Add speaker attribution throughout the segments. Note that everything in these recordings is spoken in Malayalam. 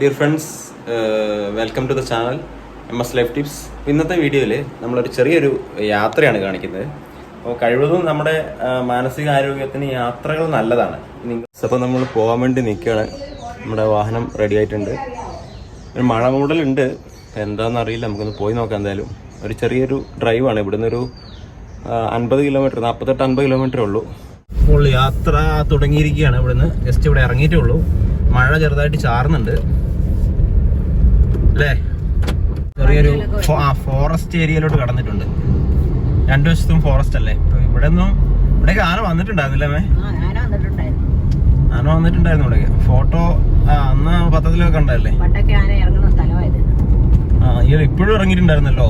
Speaker 1: Dear friends welcome to the channel M S life tips ഇന്നത്തെ വീഡിയോയിൽ നമ്മളൊരു ചെറിയൊരു യാത്രയാണ് കാണിക്കുന്നത്. അപ്പോൾ കഴിവതും നമ്മുടെ മാനസിക മാനസികാരോഗ്യത്തിന് യാത്രകൾ നല്ലതാണ്. അപ്പോൾ നമ്മൾ പോകാൻ വേണ്ടി നിൽക്കുകയാണ്. നമ്മുടെ വാഹനം റെഡി ആയിട്ടുണ്ട്. ഒരു മഴ മൂടലുണ്ട്. എന്താണെന്നറിയില്ല നമുക്കൊന്ന് പോയി നോക്കാം എന്തായാലും. ഒരു ചെറിയൊരു ഡ്രൈവാണ് ഇവിടുന്ന് ഒരു അൻപത് കിലോമീറ്റർ നാൽപ്പത്തെട്ട് അൻപത് കിലോമീറ്റർ ഉള്ളൂ. ഇപ്പോൾ യാത്ര തുടങ്ങിയിരിക്കുകയാണ് ഇവിടുന്ന്. ജസ്റ്റ് ഇവിടെ ഇറങ്ങിയിട്ടേ ഉള്ളൂ. മഴ ചെറുതായിട്ട് ചാറുന്നുണ്ട്. അല്ലേ? ചെറിയൊരു ആ ഫോറസ്റ്റ് ഏരിയയിലോട്ട് കടന്നിട്ടുണ്ട്. രണ്ടു വശത്തും ഫോറസ്റ്റ് അല്ലേ? ഇവിടെ ഒന്നും ഇവിടേക്ക് ആന വന്നിട്ടുണ്ടായിരുന്നില്ലേ മേ ആന വന്നിട്ടുണ്ടായിരുന്നു. ഇവിടേക്ക് ഫോട്ടോ ആ അന്ന് പത്രത്തിലൊക്കെ
Speaker 2: ഉണ്ടായില്ലേ
Speaker 1: ആ ഇയാൾ ഇപ്പോഴും ഇറങ്ങിയിട്ടുണ്ടായിരുന്നല്ലോ?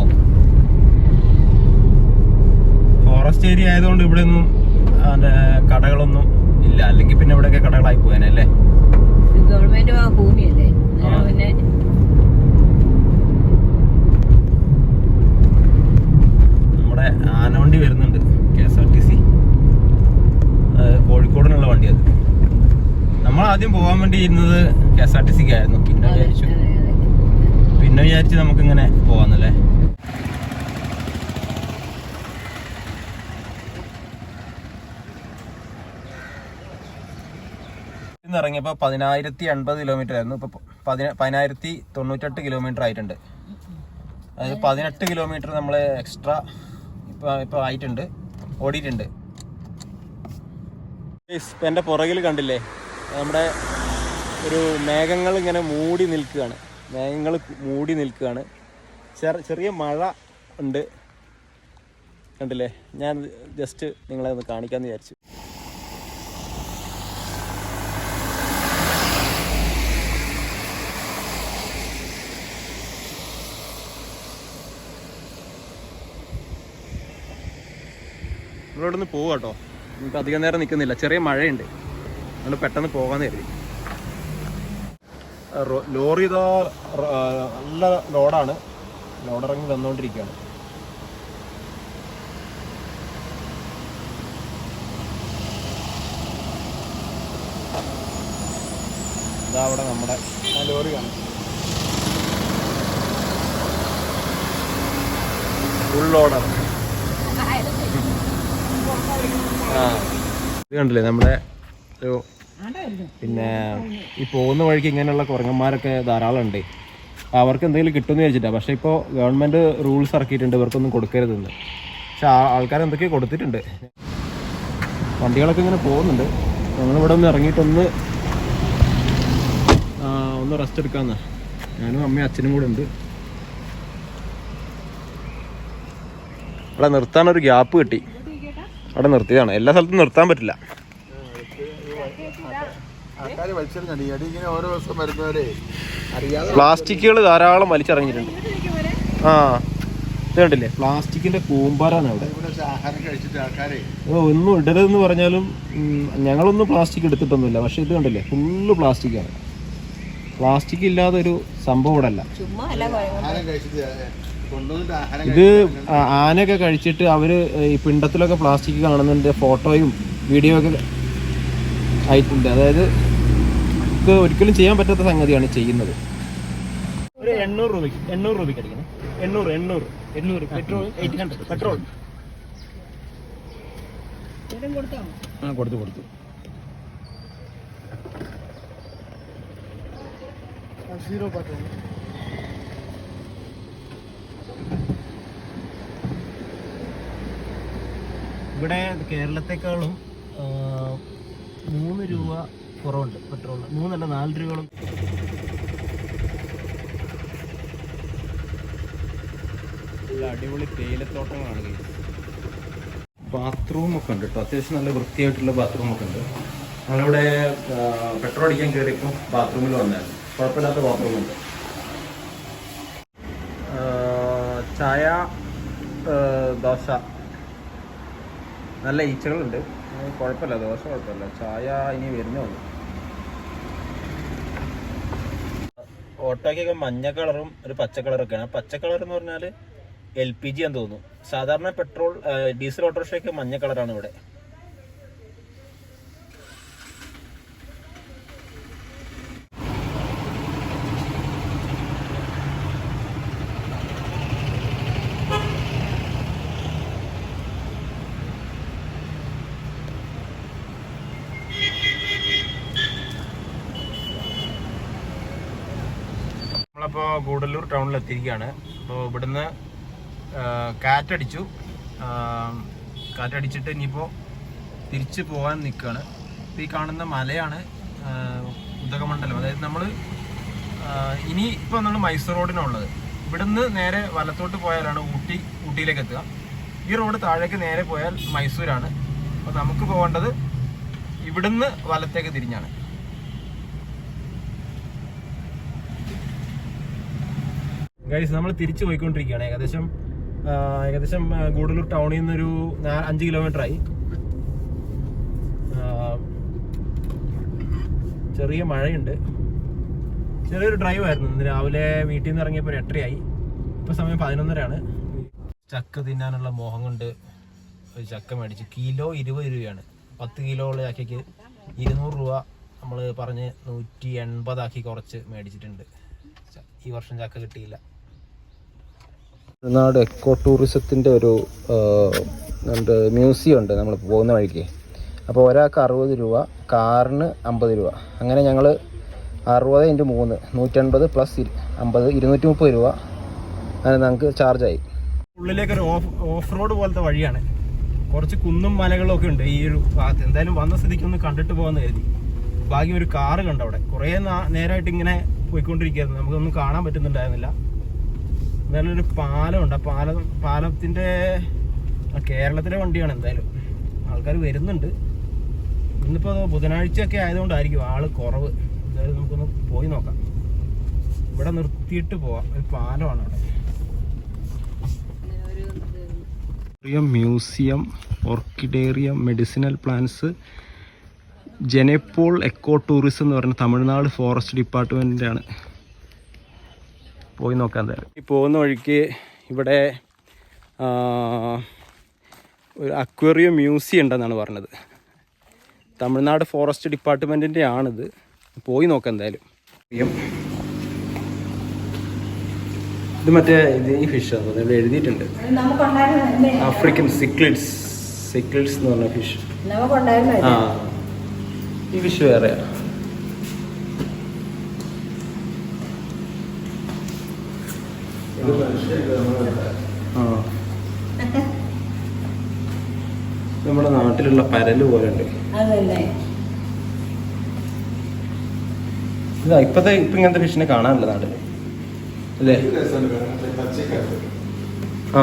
Speaker 1: ഫോറസ്റ്റ് ഏരിയ ആയതുകൊണ്ട് ഇവിടെ ഒന്നും കടകളൊന്നും ഇല്ല. അല്ലെങ്കിൽ പിന്നെ ഇവിടെയൊക്കെ കടകളായി പോയേനല്ലേ
Speaker 2: ഇത് ഗവൺമെന്റ് ഭൂമിയല്ലേ? പിന്നെ
Speaker 1: നമ്മുടെ ആനവണ്ടി വരുന്നുണ്ട്. K S R T C കോഴിക്കോടിനുള്ള വണ്ടി അത്. നമ്മൾ ആദ്യം പോകാൻ വേണ്ടി ഇരുന്നത് കെ എസ് ആർ ടി സിക്ക് ആയിരുന്നു. പിന്നെ വിചാരിച്ചു. പിന്നെ വിചാരിച്ച് നമുക്ക് ഇങ്ങനെ പോവാന്നല്ലേ? ഇന്ന് ഇറങ്ങിയപ്പോൾ പതിനായിരത്തി അൻപത് കിലോമീറ്റർ ആയിരുന്നു. ഇപ്പൊ പതിന- പതിനായിരത്തി തൊണ്ണൂറ്റെട്ട് കിലോമീറ്റർ ആയിട്ടുണ്ട്. അതായത് പതിനെട്ട് കിലോമീറ്റർ നമ്മൾ എക്സ്ട്രാ ഇപ്പൊ ഇപ്പൊ ആയിട്ടുണ്ട്. ഓടിയിട്ടുണ്ട്. ഇപ്പൊ എന്റെ പുറകിൽ കണ്ടില്ലേ? നമ്മുടെ ഒരു മേഘങ്ങൾ ഇങ്ങനെ മൂടി നിൽക്കുകയാണ്. മേഘങ്ങൾ മൂടി നിൽക്കുകയാണ്. ചെറ- ചെറിയ മഴ ഉണ്ട്. കണ്ടില്ലേ? ഞാൻ ജസ്റ്റ് നിങ്ങളെ ഒന്ന് കാണിക്കാമെന്ന് വിചാരിച്ചു. ഇവിടെ നിന്ന് പോവുക കേട്ടോ. നമുക്ക് അധികം നേരം നിൽക്കുന്നില്ല ചെറിയ മഴയുണ്ട്. നമ്മൾ പെട്ടെന്ന് പോകാന്ന് കരുതി. ലോറി ഇതാ നല്ല ലോഡാണ്. ലോഡ് ഇറങ്ങി വന്നുകൊണ്ടിരിക്കുകയാണ് ഇതാ അവിടെ നമ്മുടെ ആ ലോറി കാണും. ഫുൾ ലോഡാണ്. ഇത് കണ്ടില്ലേ നമ്മുടെ ഒരു പിന്നെ ഈ പോകുന്ന വഴിക്ക് ഇങ്ങനെയുള്ള കുറങ്ങന്മാരൊക്കെ ധാരാളം ഉണ്ട് അവർക്ക് എന്തെങ്കിലും കിട്ടുമെന്ന് വിചാരിച്ചിട്ടാണ് പക്ഷേ ഇപ്പോൾ ഗവൺമെന്റ് റൂൾസ് ഇറക്കിയിട്ടുണ്ട്. ഇവർക്കൊന്നും കൊടുക്കരുതെന്ന്. പക്ഷെ ആൾക്കാർ എന്തൊക്കെയോ കൊടുത്തിട്ടുണ്ട്. വണ്ടികളൊക്കെ ഇങ്ങനെ പോകുന്നുണ്ട്. ഞങ്ങളിവിടെ ഒന്ന് ഇറങ്ങിയിട്ടൊന്ന് ഒന്ന് റെസ്റ്റ് എടുക്കാമെന്ന് ഞാനും അമ്മയും അച്ഛനും കൂടെ ഉണ്ട്. അവിടെ നിർത്താനൊരു ഗ്യാപ്പ് കിട്ടി. അവിടെ നിർത്തിയതാണ്. എല്ലാ സ്ഥലത്തും നിർത്താൻ പറ്റില്ല. പ്ലാസ്റ്റിക്കുകൾ ധാരാളം വലിച്ചിറങ്ങിയിട്ടുണ്ട് ആ ഇത് കണ്ടില്ലേ? പ്ലാസ്റ്റിക്കിന്റെ കൂമ്പാരാണ് അവിടെ. ഓ ഒന്നും ഇടരുതെന്ന് പറഞ്ഞാലും ഞങ്ങളൊന്നും പ്ലാസ്റ്റിക് എടുത്തിട്ടൊന്നുമില്ല. പക്ഷെ ഇത് കണ്ടില്ലേ? ഫുള്ള് പ്ലാസ്റ്റിക്കാണ്. പ്ലാസ്റ്റിക് ഇല്ലാതെ ഒരു സംഭവം ഇവിടെ അല്ല. ഇത് ആനയൊക്കെ കഴിച്ചിട്ട് അവർ ഈ പിണ്ടത്തിലൊക്കെ പ്ലാസ്റ്റിക് കാണുന്നുണ്ട് ഫോട്ടോയും വീഡിയോ ഒക്കെ ആയിട്ടുണ്ട്. അതായത് നമുക്ക് ഒരിക്കലും ചെയ്യാൻ പറ്റാത്ത സംഗതിയാണ് ചെയ്യുന്നത്. ഒരു എണ്ണൂറ് രൂപയ്ക്ക് എണ്ണൂറ് രൂപയ്ക്ക് അടിക്കണം. എണ്ണൂറ് എണ്ണൂറ് എണ്ണൂറ് പെട്രോൾ എയ്റ്റ് ഹൺഡ്രഡ് പെട്രോൾ. ആ കൊടുത്തു കൊടുത്തു.
Speaker 3: സീറോ പറ്റും
Speaker 1: ഇവിടെ കേരളത്തെക്കാളും മൂന്ന് രൂപ കുറവുണ്ട് പെട്രോൾ മൂന്നല്ല നാല് രൂപയോളം. അടിപൊളി തേയിലത്തോട്ടങ്ങളാണ് ബാത്റൂം ഒക്കെ ഉണ്ട് കേട്ടോ അത്യാവശ്യം നല്ല വൃത്തിയായിട്ടുള്ള ബാത്റൂം ഒക്കെ ഉണ്ട്. നമ്മളിവിടെ പെട്രോൾ അടിക്കാൻ കയറിയപ്പോൾ ബാത്റൂമിൽ വന്നായിരുന്നു കുഴപ്പമില്ലാത്ത ബാത്റൂം ഉണ്ട്. ചായ ദോശ. നല്ല ഈച്ചകളുണ്ട്. കുഴപ്പമില്ല. ദോശ കുഴപ്പമില്ല. ചായ ഇനി വരുന്നേ ഉള്ളൂ. ഓട്ടോയ്ക്കൊക്കെ മഞ്ഞ കളറും ഒരു പച്ച കളറൊക്കെയാണ്. പച്ച കളർ എന്ന് പറഞ്ഞാൽ എൽ പി ജി എന്ന് തോന്നുന്നു. സാധാരണ പെട്രോൾ ഡീസൽ ഓട്ടോറിക്ഷയൊക്കെ മഞ്ഞ കളറാണ് ഇവിടെ. ഗൂഡല്ലൂർ ടൗണിൽ എത്തിയിരിക്കുകയാണ് അപ്പോൾ ഇവിടുന്ന് കാറ്റടിച്ചു. കാറ്റടിച്ചിട്ട് ഇനിയിപ്പോൾ തിരിച്ച് പോകാൻ നിൽക്കുകയാണ് ഈ കാണുന്ന മലയാണ് ഉദകമണ്ഡലം. അതായത് നമ്മൾ ഇനി ഇപ്പോൾ നമ്മൾ മൈസൂർ റോഡിനുള്ളത് ഇവിടുന്ന് നേരെ വലത്തോട്ട് പോയാലാണ് ഊട്ടി ഊട്ടിയിലേക്ക് എത്തുക. ഈ റോഡ് താഴേക്ക് നേരെ പോയാൽ മൈസൂരാണ്. അപ്പോൾ നമുക്ക് പോകേണ്ടത് ഇവിടുന്ന് വലത്തേക്ക് തിരിഞ്ഞാണ്. ഗൈസ് നമ്മൾ തിരിച്ചു പോയിക്കൊണ്ടിരിക്കുകയാണ്. ഏകദേശം ഏകദേശം ഗൂഡലൂർ ടൗണിൽ നിന്നൊരു അഞ്ച് കിലോമീറ്റർ ആയി. ചെറിയ മഴയുണ്ട്. ചെറിയൊരു ഡ്രൈവ് ആയിരുന്നു. ഇന്ന് രാവിലെ വീട്ടിൽ നിന്ന് ഇറങ്ങിയപ്പോൾ എട്ടരയായി. ഇപ്പൊ സമയം പതിനൊന്നരയാണ്. ചക്ക തിന്നാനുള്ള മോഹം കൊണ്ട് ഒരു ചക്ക മേടിച്ചു. കിലോ ഇരുപത് രൂപയാണ്. പത്ത് കിലോ ഉള്ള ചക്കയ്ക്ക് ഇരുന്നൂറ് രൂപ നമ്മൾ പറഞ്ഞ് നൂറ്റി എൺപതാക്കി കുറച്ച് മേടിച്ചിട്ടുണ്ട്. ഈ വർഷം ചക്ക കിട്ടിയില്ല.
Speaker 4: തമിഴ്നാട് എക്കോ ടൂറിസത്തിന്റെ ഒരു ഉണ്ട് മ്യൂസിയം ഉണ്ട് നമ്മൾ പോകുന്ന വഴിക്ക്. അപ്പോൾ ഒരാൾക്ക് അറുപത് രൂപ കാറിന് അമ്പത് രൂപ. അങ്ങനെ ഞങ്ങൾ അറുപത് ഇന്റു മൂന്ന് നൂറ്റൻപത് പ്ലസ് അമ്പത് ഇരുന്നൂറ്റി മുപ്പത് രൂപ. അങ്ങനെ നമുക്ക് ചാർജായി
Speaker 1: ഉള്ളിലേക്ക് ഒരു ഓഫ് ഓഫ് റോഡ് പോലത്തെ വഴിയാണ്. കുറച്ച് കുന്നും മലകളും ഒക്കെ ഉണ്ട് ഈ ഒരു ഭാഗത്ത്. എന്തായാലും വന്ന സ്ഥിതിക്ക് ഒന്ന് കണ്ടിട്ട് പോകാന്ന് കരുതി. ഭാഗ്യം ഒരു കാറ് കണ്ടവിടെ. കുറേ നേരമായിട്ട് ഇങ്ങനെ പോയിക്കൊണ്ടിരിക്കുകയായിരുന്നു. നമുക്കൊന്നും കാണാൻ പറ്റുന്നുണ്ടായിരുന്നില്ല. ഒരു പാലമുണ്ട്. ആ പാലം പാലത്തിന്റെ കേരളത്തിലെ വണ്ടിയാണ് എന്തായാലും. ആൾക്കാർ വരുന്നുണ്ട്. ഇന്നിപ്പോൾ ബുധനാഴ്ചയൊക്കെ ആയതുകൊണ്ടായിരിക്കും ആൾ കുറവ്. എന്തായാലും നമുക്കൊന്ന് പോയി നോക്കാം. ഇവിടെ നിർത്തിയിട്ട് പോവാം. ഒരു പാലമാണ് അവിടെ.
Speaker 4: Museum orchidarium medicinal plants gene pool eco tourism എന്ന് പറയുന്ന തമിഴ്നാട് ഫോറസ്റ്റ് ഡിപ്പാർട്ട്മെന്റിന്റെ ആണ് പോയി നോക്കാൻ തരാം
Speaker 1: ഈ പോകുന്ന വഴിക്ക് ഇവിടെ ഒരു അക്വേറിയം മ്യൂസിയം ഉണ്ടെന്നാണ് പറഞ്ഞത്. തമിഴ്നാട് ഫോറസ്റ്റ് ഡിപ്പാർട്ട്മെന്റിന്റെ ആണിത്. പോയി നോക്കാം എന്തായാലും. ഇത് മറ്റേ ഇത് ഈ ഫിഷാണ് ഇവിടെ എഴുതിയിട്ടുണ്ട്. ആഫ്രിക്കൻ സിക്ലിഡ്സ് സിക്ലിഡ്സ് എന്ന് പറഞ്ഞ ഫിഷ് ആ ഈ ഫിഷ് വേറെയാ. നമ്മുടെ നാട്ടിലുള്ള പരൽ പോലെ ഉണ്ട്. ഇതാ ഇപ്പത്തെ ഇപ്പൊ ഇങ്ങനത്തെ ഫിഷിനെ കാണാനില്ല നാട്ടിൽ. അല്ലേ? ആ.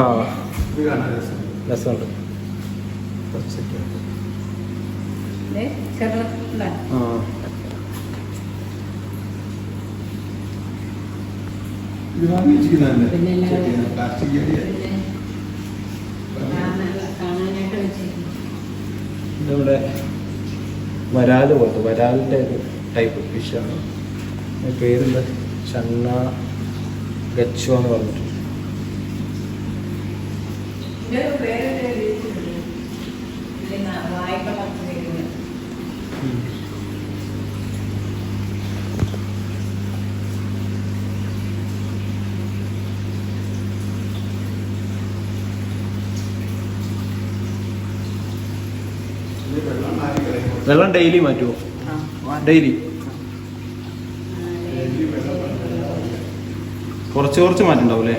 Speaker 1: രസമുണ്ട്.
Speaker 2: കേരളത്തിലെ
Speaker 1: ആ.
Speaker 2: പിന്നെ കാണാനായിട്ട് വെച്ചേക്കുന്നു
Speaker 1: ഇതിവിടെ വരാൽ പോലത്തെ വരാലിന്റെ ഒരു ടൈപ്പ് ഫിഷാണ് പേരുണ്ട് ചന്ന ഗച്ചു എന്ന് പറഞ്ഞിട്ട്. വെള്ളം ഡെയിലി മാറ്റുമോ ഡെയിലി കുറച്ച് കുറച്ച് മാറ്റുണ്ടാവും അല്ലേ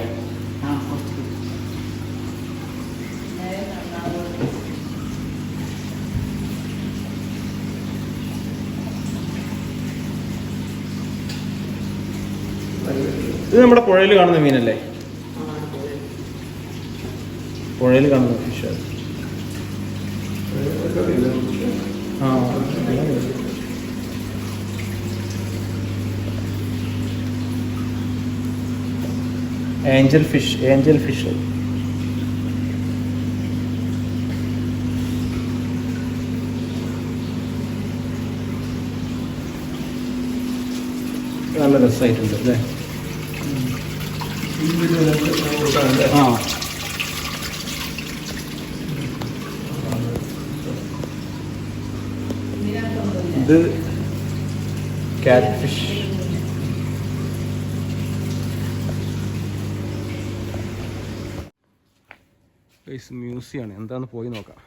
Speaker 1: ഇത് നമ്മുടെ പുഴയിൽ കാണുന്ന മീനല്ലേ? പുഴയിൽ കാണുന്ന ഫിഷ് ആ ഏഞ്ചൽ ഫിഷ് ഏഞ്ചൽ ഫിഷ്. നല്ല രസമായിട്ടുണ്ട് അല്ലേ? ആ. ഇത് ക്യാറ്റ്ഫിഷ് ഫിഷ് മ്യൂസിയമാണ് എന്താന്ന് പോയി നോക്കാം.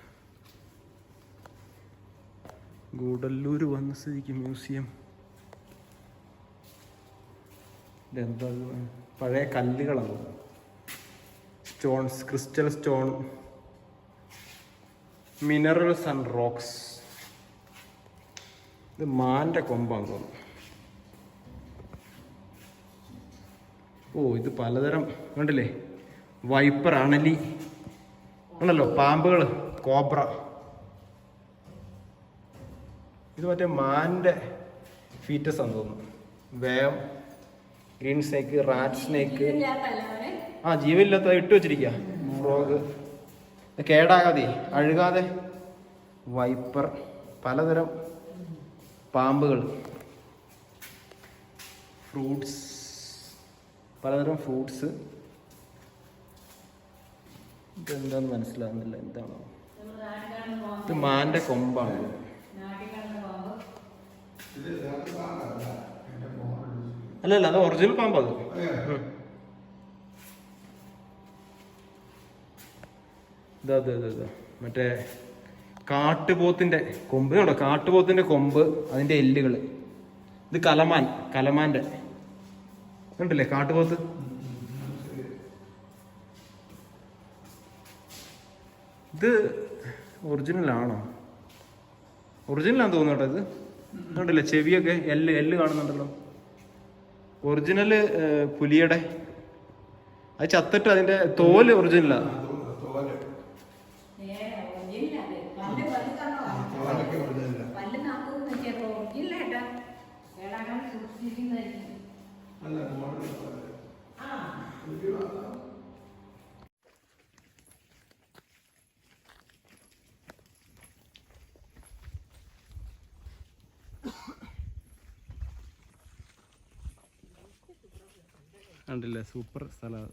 Speaker 1: ഗൂഡല്ലൂർ വന്ന സ്ഥിതിക്ക് മ്യൂസിയം ഇതെന്താ ഇത്? പഴയ കല്ലുകളാണ്. Stones crystal stone minerals and rocks ഇത് മാന്റെ കൊമ്പാണ് തോന്നുന്നു. ഓ ഇത് പലതരം കണ്ടില്ലേ? വൈപ്പർ അണലി. ഉണ്ടല്ലോ പാമ്പുകൾ കോബ്ര. ഇത് മറ്റേ മാന്റെ ഫീറ്റസ് ആണെന്ന് തോന്നുന്നു. വേം ഗ്രീൻ സ്നേക്ക് റാറ്റ് സ്നേക്ക് ആ ജീവനില്ലാത്ത ഇട്ട് വെച്ചിരിക്കുക ഫ്രോഗ് കേടാകാതെ അഴുകാതെ. വൈപ്പർ പലതരം പാമ്പുകൾ. ഫ്രൂട്ട്സ്. പലതരം ഫ്രൂട്ട്സ്. ഇതെന്താന്ന് മനസ്സിലാവുന്നില്ല എന്താണോ? ഇത് മാന്റെ കൊമ്പാണ്. അല്ലല്ല അത് ഒറിജിനൽ പാമ്പ് അത്. ഉം. ഇതാ അതെ അതെ അതെ മറ്റേ കാട്ടുപോത്തിന്റെ കൊമ്പ് കേട്ടോ കാട്ടുപോത്തിന്റെ കൊമ്പ് അതിന്റെ എല്ലുകൾ ഇത് കലമാൻ കലമാന്റെ. കണ്ടില്ലേ കാട്ടുപോത്ത്? ഇത് ഒറിജിനൽ ആണോ ഒറിജിനൽ ആണെന്ന് തോന്നുന്നു കേട്ടോ ഇത്. കണ്ടില്ലേ? ചെവിയൊക്കെ എല്ല് എല്ല് കാണുന്നുണ്ടല്ലോ. ഒറിജിനൽ പുലിയുടെ. അത് ചത്തിട്ട് അതിന്റെ തോൽ ഒറിജിനലാ. കണ്ടില്ലേ? സൂപ്പർ സ്ഥലമാണ്